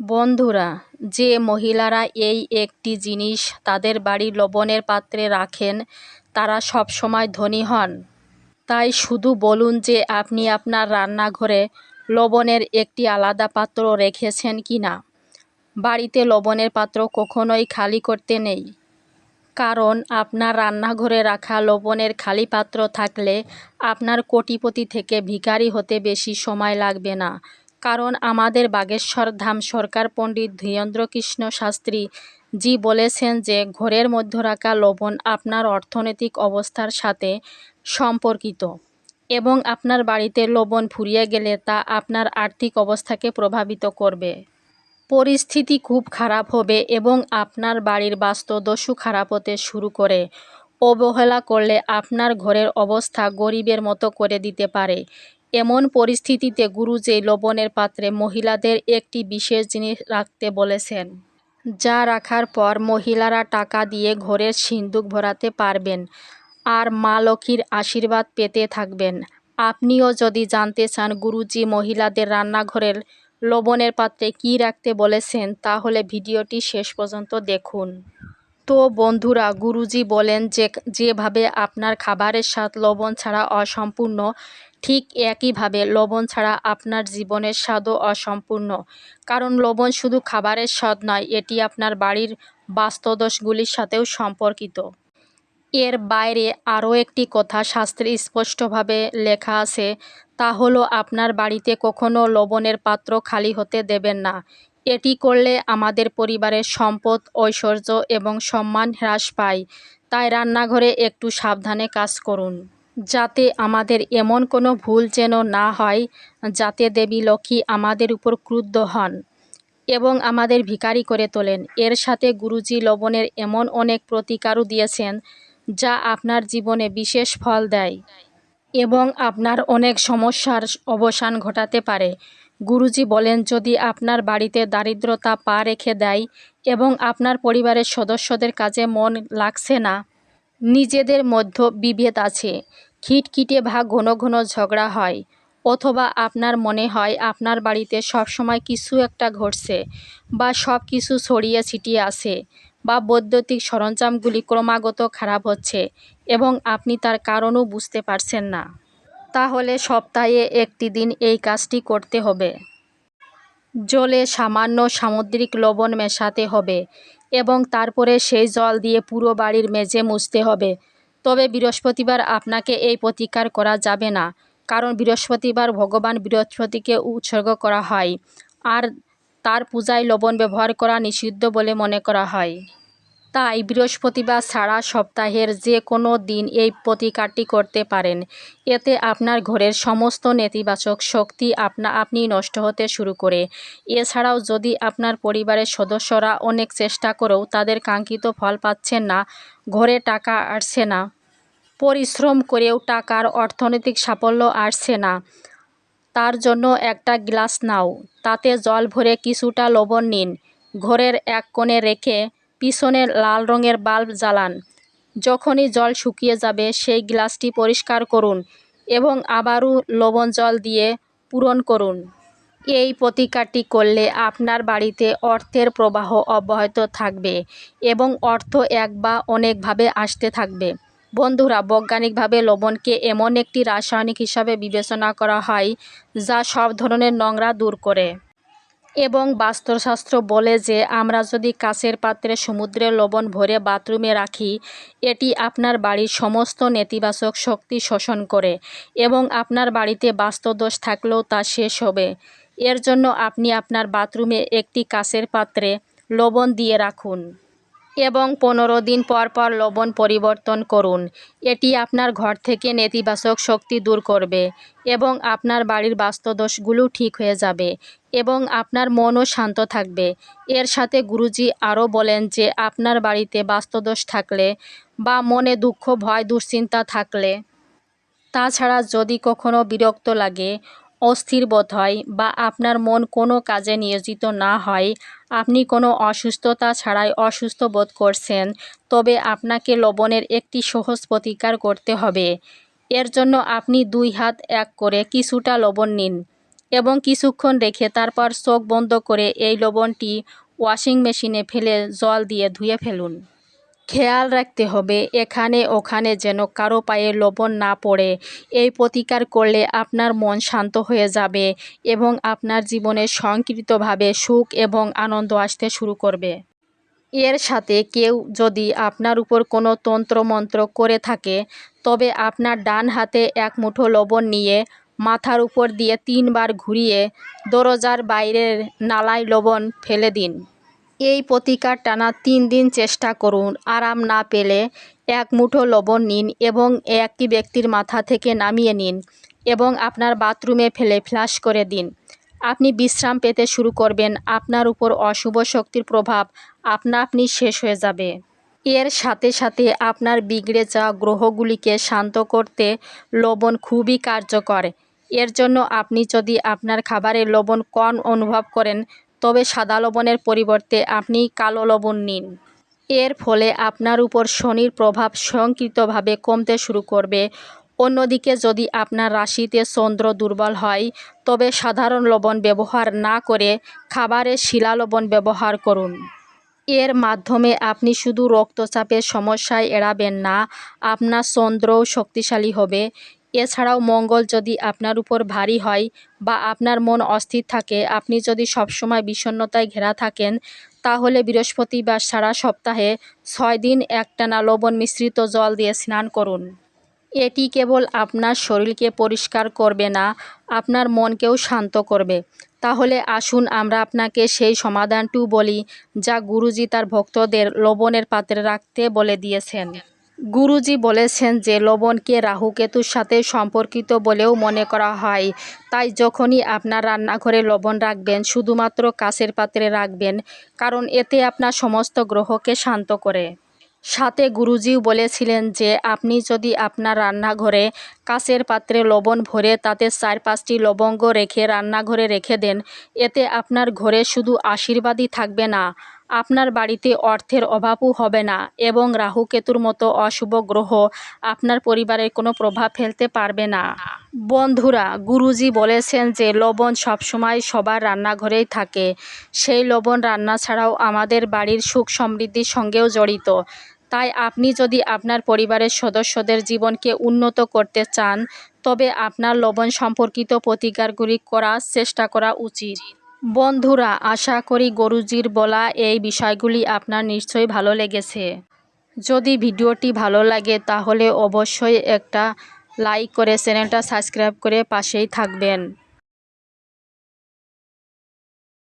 বন্ধুরা, যে মহিলারা এই একটি জিনিস তাদের বাড়ির লবণের পাত্রে রাখেন, তারা সবসময় ধনী হন। তাই শুধু বলুন যে আপনি আপনার রান্নাঘরে লবণের একটি আলাদা পাত্র রেখেছেন কি না? বাড়িতে লবণের পাত্র কখনোই খালি করতে নেই। কারণ আপনার রান্নাঘরে রাখা লবণের খালি পাত্র থাকলে আপনার কোটিপতি থেকে ভিখারি হতে বেশি সময় লাগবে না। কারণ আমাদের বাগেশ্বর ধাম সরকার পণ্ডিত ধীরেন্দ্রকৃষ্ণ শাস্ত্রী জি বলেছেন যে, ঘরের মধ্যে রাখা লবণ আপনার অর্থনৈতিক অবস্থার সাথে সম্পর্কিত এবং আপনার বাড়িতে লবণ ফুরিয়ে গেলে তা আপনার আর্থিক অবস্থাকে প্রভাবিত করবে। পরিস্থিতি খুব খারাপ হবে এবং আপনার বাড়ির বাস্তুদশু খারাপ হতে শুরু করে। অবহেলা করলে আপনার ঘরের অবস্থা গরিবের মতো করে দিতে পারে। এমন পরিস্থিতিতে গুরুজি লবণের পাত্রে মহিলাদের একটি বিশেষ জিনিস রাখতে বলেছেন, যা রাখার পর মহিলারা টাকা দিয়ে ঘরের সিন্দুক ভরাতে পারবেন আর মা লক্ষ্মীর আশীর্বাদ পেতে থাকবেন। আপনিও যদি জানতে চান গুরুজি মহিলাদের রান্নাঘরের লবণের পাত্রে কি রাখতে বলেছেন, তাহলে ভিডিওটি শেষ পর্যন্ত দেখুন। তো বন্ধুরা, গুরুজি বলেন যে, যেভাবে আপনার খাবারের স্বাদ লবণ ছাড়া অসম্পূর্ণ ঠিক একইভাবে লবণ ছাড়া আপনার জীবনের স্বাদও অসম্পূর্ণ। কারণ লবণ শুধু খাবারের স্বাদ নয়, এটি আপনার বাড়ির বাস্তুদোষগুলির সাথেও সম্পর্কিত। এর বাইরে আরও একটি কথা শাস্ত্রে স্পষ্টভাবে লেখা আছে, তা হলো আপনার বাড়িতে কখনো লবণের পাত্র খালি হতে দেবেন না। এটি করলে আমাদের পরিবারের সম্পদ, ঐশ্বর্য এবং সম্মান হ্রাস পায়। তাই রান্নাঘরে একটু সাবধানে কাজ করুন। যাতে আমাদের এমন কোনো ভুল যেন না হয়, যাতে দেবী লক্ষ্মী আমাদের উপর ক্রুদ্ধ হন এবং আমাদের ভিখারি করে তোলেন। এর সাথে গুরুজি লবণের এমন অনেক প্রতিকারও দিয়েছেন, যা আপনার জীবনে বিশেষ ফল দেয় এবং আপনার অনেক সমস্যার অবসান ঘটাতে পারে। গুরুজি বলেন, যদি আপনার বাড়িতে দারিদ্রতা পা রেখে দেয় এবং আপনার পরিবারের সদস্যদের কাজে মন লাগছে না, নিজেদের মধ্যে বিভেদ আছে। খিটখিটে ভাগ ঘন ঘন ঝগড়া হয়, অথবা আপনার মনে হয় আপনার বাড়িতে সব সময় কিছু একটা ঘটছে বা সব কিছু ছড়িয়ে ছিটিয়ে আছে বা বৈদ্যুতিক সরঞ্জামগুলি ক্রমাগত খারাপ হচ্ছে এবং আপনি তার কারণও বুঝতে পারছেন না। তাহলে সপ্তাহে একটি দিন এই কাজটি করতে হবে। জলে সামান্য সামুদ্রিক লবণ মেশাতে হবে এবং তারপরে সেই জল দিয়ে পুরো বাড়ির মেঝে মুছতে হবে তবে বৃহস্পতিবার আপনাকে এই প্রতিকার করা যাবে না, কারণ বৃহস্পতিবার ভগবান বৃহস্পতিকে উৎসর্গ করা হয়, আর তার পূজায় লবণ ব্যবহার করা নিষিদ্ধ বলে মনে করা হয়। তাই বৃহস্পতিবার ছাড়া সপ্তাহের যে কোনো দিন এই প্রতিকারটি করতে পারেন। এতে আপনার ঘরের সমস্ত নেতিবাচক শক্তি আপনা আপনি নষ্ট হতে শুরু করে। এছাড়াও যদি আপনার পরিবারের সদস্যরা অনেক চেষ্টা করেও তাদের কাঙ্ক্ষিত ফল পাচ্ছেন না, ঘরে টাকা আসছে না, পরিশ্রম করেও টাকার অর্থনৈতিক সাফল্য আসছে না, তার জন্য একটা গ্লাস নাও, তাতে জল ভরে কিছুটা লবণ নিন, ঘরের এক কোণে রেখে পিছনে লাল রঙের বাল্ব জ্বালান। যখনই জল শুকিয়ে যাবে, সেই গ্লাসটি পরিষ্কার করুন এবং আবারও লবণ জল দিয়ে পূরণ করুন। এই প্রতিকারটি করলে আপনার বাড়িতে অর্থের প্রবাহ অব্যাহত থাকবে এবং অর্থ এক বা অনেকভাবে আসতে থাকবে। বন্ধুরা, বৈজ্ঞানিকভাবে লবণকে এমন একটি রাসায়নিক হিসাবে বিবেচনা করা হয় যা সব ধরনের নোংরা দূর করে। এবং বাস্তুশাস্ত্র বলে যে, আমরা যদি কাঁচের পাত্রে সমুদ্রের লবণ ভরে বাথরুমে রাখি, এটি আপনার বাড়ির সমস্ত নেতিবাচক শক্তি শোষণ করে এবং আপনার বাড়িতে বাস্তুদোষ থাকলেও তা শেষ হবে। এর জন্য আপনি আপনার বাথরুমে একটি কাঁচের পাত্রে লবণ দিয়ে রাখুন। এবং পনেরো দিন পর পর লবণ পরিবর্তন করুন। এটি আপনার ঘর থেকে নেতিবাচক শক্তি দূর করবে এবং আপনার বাড়ির বাস্তুদোষগুলো ঠিক হয়ে যাবে এবং আপনার মনও শান্ত থাকবে। এর সাথে গুরুজি আরও বলেন যে, আপনার বাড়িতে বাস্তুদোষ থাকলে বা মনে দুঃখ, ভয়, দুশ্চিন্তা থাকলে, তাছাড়া যদি কখনো বিরক্ত লাগে অস্থির বোধ হয় বা আপনার মন কোনো কাজে নিয়োজিত না হয়, আপনি কোনো অসুস্থতা ছাড়াই অসুস্থ বোধ করছেন, তবে আপনাকে লবণের একটি সহজ প্রতিকার করতে হবে। এর জন্য আপনি দুই হাত এক করে কিছুটা লবণ নিন এবং কিছুক্ষণ রেখে তারপর চোখ বন্ধ করে এই লবণটি ওয়াশিং মেশিনে ফেলে জল দিয়ে ধুয়ে ফেলুন। খেয়াল রাখতে হবে, এখানে ওখানে যেন কারও পায়ে লবণ না পড়ে। এই প্রতিকার করলে আপনার মন শান্ত হয়ে যাবে এবং আপনার জীবনে সংকৃতভাবে সুখ এবং আনন্দ আসতে শুরু করবে। এর সাথে কেউ যদি আপনার উপর কোনো তন্ত্রমন্ত্র করে থাকে, তবে আপনার ডান হাতে এক মুঠো লবণ নিয়ে মাথার উপর দিয়ে তিনবার ঘুরিয়ে দরজার বাইরের নালায় লবণ ফেলে দিন। এই প্রতিকার টানা তিন দিন চেষ্টা করুন। আরাম না পেলে এক মুঠো লবণ নিন এবং একটি ব্যক্তির মাথা থেকে নামিয়ে নিন এবং আপনার বাথরুমে ফেলে ফ্লাশ করে দিন। আপনি বিশ্রাম পেতে শুরু করবেন। আপনার উপর অশুভ শক্তির প্রভাব আপনা আপনি শেষ হয়ে যাবে। এর সাথে সাথে আপনার বিগড়ে যাওয়া গ্রহগুলিকে শান্ত করতে লবণ খুবই কার্যকর। এর জন্য আপনি যদি আপনার খাবারে লবণ কম অনুভব করেন তবে সাদা লবণের পরিবর্তে আপনি কালো লবণ নিন। এর ফলে আপনার উপর শনির প্রভাব সংকৃতভাবে কমতে শুরু করবে। অন্যদিকে যদি আপনার রাশিতে চন্দ্র দুর্বল হয়, তবে সাধারণ লবণ ব্যবহার না করে খাবারে শিলা লবণ ব্যবহার করুন। এর মাধ্যমে আপনি শুধু রক্তচাপের সমস্যায় এড়াবেন না, আপনার চন্দ্রও শক্তিশালী হবে। এছাড়াও মঙ্গল যদি আপনার উপর ভারী হয় বা আপনার মন অস্থির থাকে, আপনি যদি সবসময় বিষণ্ণতায় ঘেরা থাকেন, তাহলে বৃহস্পতিবার সারা সপ্তাহে ছয় দিন একটানা লবণ মিশ্রিত জল দিয়ে স্নান করুন। এটি কেবল আপনার শরীরকে পরিষ্কার করবে না, আপনার মনকেও শান্ত করবে। তাহলে আসুন আমরা আপনাকে সেই সমাধানটিও বলি, যা গুরুজি তার ভক্তদের লবণের পাত্রে রাখতে বলে দিয়েছেন। গুরুজি বলেছেন যে লবণকে রাহুকেতুর সাথে সম্পর্কিত বলেও মনে করা হয়। তাই যখনই আপনার রান্নাঘরে লবণ রাখবেন, শুধুমাত্র কাঁচের পাত্রে রাখবেন, কারণ এতে আপনার সমস্ত গ্রহকে শান্ত করে। সাথে গুরুজিও বলেছিলেন যে, আপনি যদি আপনার রান্নাঘরে কাঁচের পাত্রে লবণ ভরে তাতে চার পাঁচটি লবঙ্গ রেখে রান্নাঘরে রেখে দেন, এতে আপনার ঘরে শুধু আশীর্বাদই থাকবে না। আপনার বাড়িতে অর্থের অভাবও হবে না এবং রাহু কেতুর মতো অশুভ গ্রহ আপনার পরিবারের কোনো প্রভাব ফেলতে পারবে না। বন্ধুরা, গুরুজি বলেছেন যে লবণ সবসময় সবার রান্নাঘরেই থাকে। সেই লবণ রান্না ছাড়াও আমাদের বাড়ির সুখ সমৃদ্ধির সঙ্গেও জড়িত। তাই আপনি যদি আপনার পরিবারের সদস্যদের জীবনকে উন্নত করতে চান, তবে আপনার লবণ সম্পর্কিত প্রতিকারগুলি করার চেষ্টা করা উচিত। বন্ধুরা, আশা করি গরুজির বলা এই বিষয়গুলি আপনার নিশ্চয়ই ভালো লেগেছে। যদি ভিডিওটি ভালো লাগে, তাহলে অবশ্যই একটা লাইক করে চ্যানেলটা সাবস্ক্রাইব করে পাশেই থাকবেন।